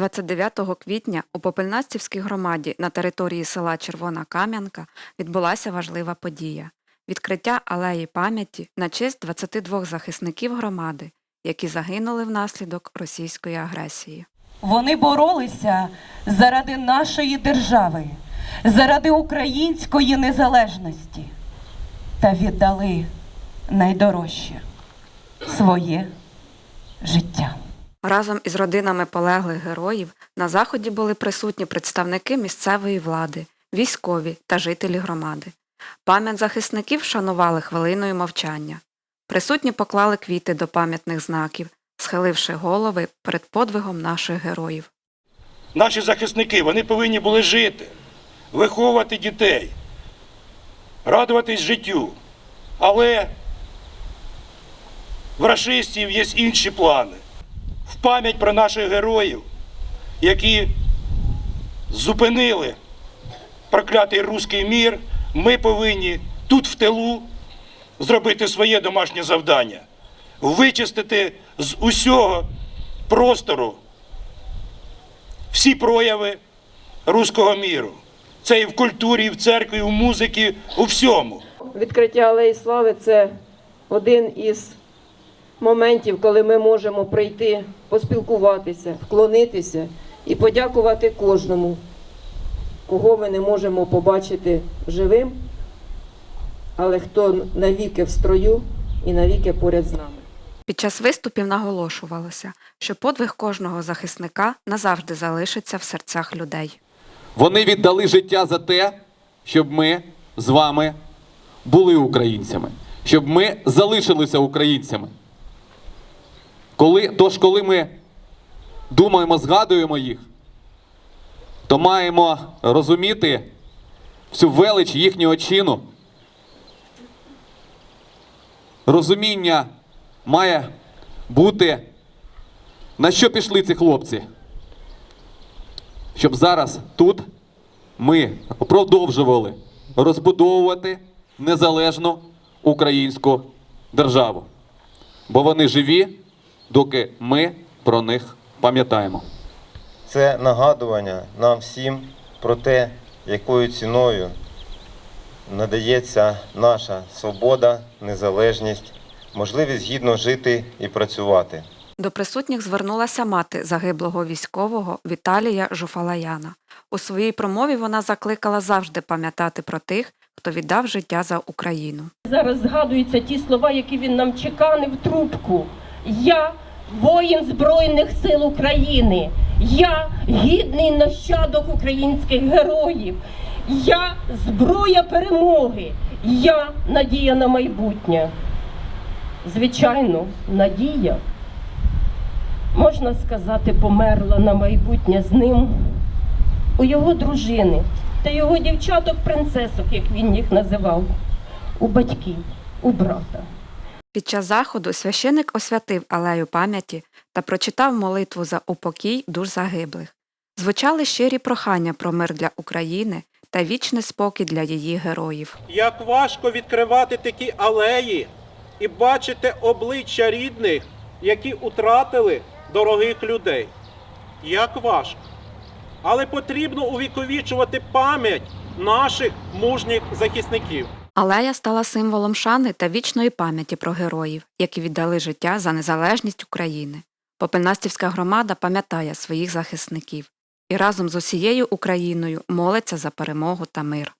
29 квітня у Попельнастівській громаді на території села Червона Кам'янка відбулася важлива подія відкриття алеї пам'яті на честь 22 захисників громади, які загинули внаслідок російської агресії. Вони боролися заради нашої держави, заради української незалежності та віддали найдорожче своє життя. Разом із родинами полеглих героїв на заході були присутні представники місцевої влади, військові та жителі громади. Пам'ять захисників шанували хвилиною мовчання. Присутні поклали квіти до пам'ятних знаків, схиливши голови перед подвигом наших героїв. Наші захисники вони повинні були жити, виховувати дітей, радуватись життю. Але в рашистів є інші плани. Пам'ять про наших героїв, які зупинили проклятий руський мір, ми повинні тут в тилу зробити своє домашнє завдання, вичистити з усього простору всі прояви руського міру. Це і в культурі, і в церкві, і в музиці, у всьому. Відкриття алеї слави це один із моментів, коли ми можемо прийти, поспілкуватися, вклонитися і подякувати кожному, кого ми не можемо побачити живим, але хто навіки в строю і навіки поряд з нами. Під час виступів наголошувалося, що подвиг кожного захисника назавжди залишиться в серцях людей. Вони віддали життя за те, щоб ми з вами були українцями, щоб ми залишилися українцями. Коли, тож, коли ми думаємо, згадуємо їх, то маємо розуміти всю велич їхнього чину. Розуміння має бути, на що пішли ці хлопці щоб зараз тут ми продовжували розбудовувати незалежну українську державу. Бо вони живі, доки ми про них пам'ятаємо. Це нагадування нам всім про те, якою ціною надається наша свобода, незалежність, можливість гідно жити і працювати. До присутніх звернулася мати загиблого військового Віталія Жуфалаяна. У своїй промові вона закликала завжди пам'ятати про тих, хто віддав життя за Україну. Зараз згадуються ті слова, які він нам чеканив трубку. Я воїн Збройних сил України. Я гідний нащадок українських героїв. Я зброя перемоги. Я надія на майбутнє. Звичайно, надія, можна сказати, померла на майбутнє з ним у його дружини та його дівчаток-принцесок, як він їх називав, у батьків, у брата. Під час заходу священик освятив алею пам'яті та прочитав молитву за упокій душ загиблих. Звучали щирі прохання про мир для України та вічний спокій для її героїв. Як важко відкривати такі алеї і бачити обличчя рідних, які утратили дорогих людей. Як важко. Але потрібно увіковічувати пам'ять наших мужніх захисників. Алея стала символом шани та вічної пам'яті про героїв, які віддали життя за незалежність України. Попельнастівська громада пам'ятає своїх захисників і разом з усією Україною молиться за перемогу та мир.